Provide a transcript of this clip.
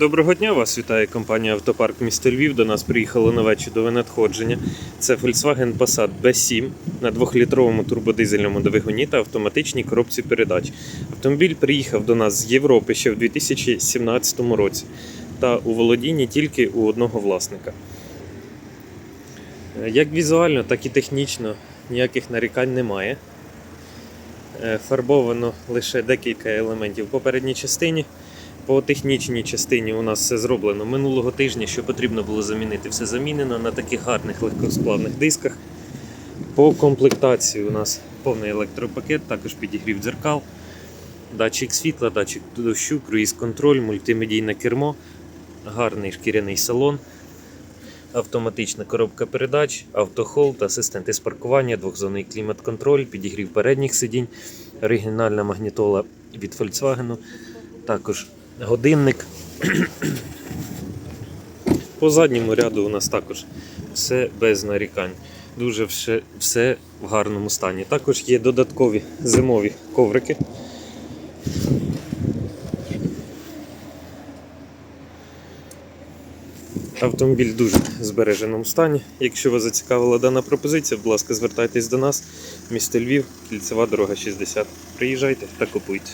Доброго дня, вас вітає компанія Автопарк місто Львів. До нас приїхало нове чудове надходження. Це Volkswagen Passat B7 на 2-літровому турбодизельному двигуні та автоматичній коробці передач. Автомобіль приїхав до нас з Європи ще в 2017 році та у володінні тільки у одного власника. Е, Як візуально, так і технічно ніяких нарікань немає. Е, Фарбовано лише декілька елементів в попередній частині. По технічній частині у нас все зроблено минулого тижня, що потрібно було замінити, все замінено на таких гарних легкосплавних дисках. По комплектації у нас повний електропакет, також підігрів дзеркал, датчик світла, датчик дощу, круїз-контроль, мультимедійне кермо, гарний шкіряний салон, автоматична коробка передач, автохолд, асистенти з паркування, двохзонний клімат-контроль, підігрів передніх сидінь, оригінальна магнітола від Volkswagen, також годинник. По задньому ряду у нас також все без нарікань. Дуже все, все в гарному стані. Також є додаткові зимові коврики. Автомобіль в дуже збереженому стані. Якщо вас зацікавила дана пропозиція, будь ласка, звертайтесь до нас. Місто Львів, кільцева дорога 60. Приїжджайте та купуйте.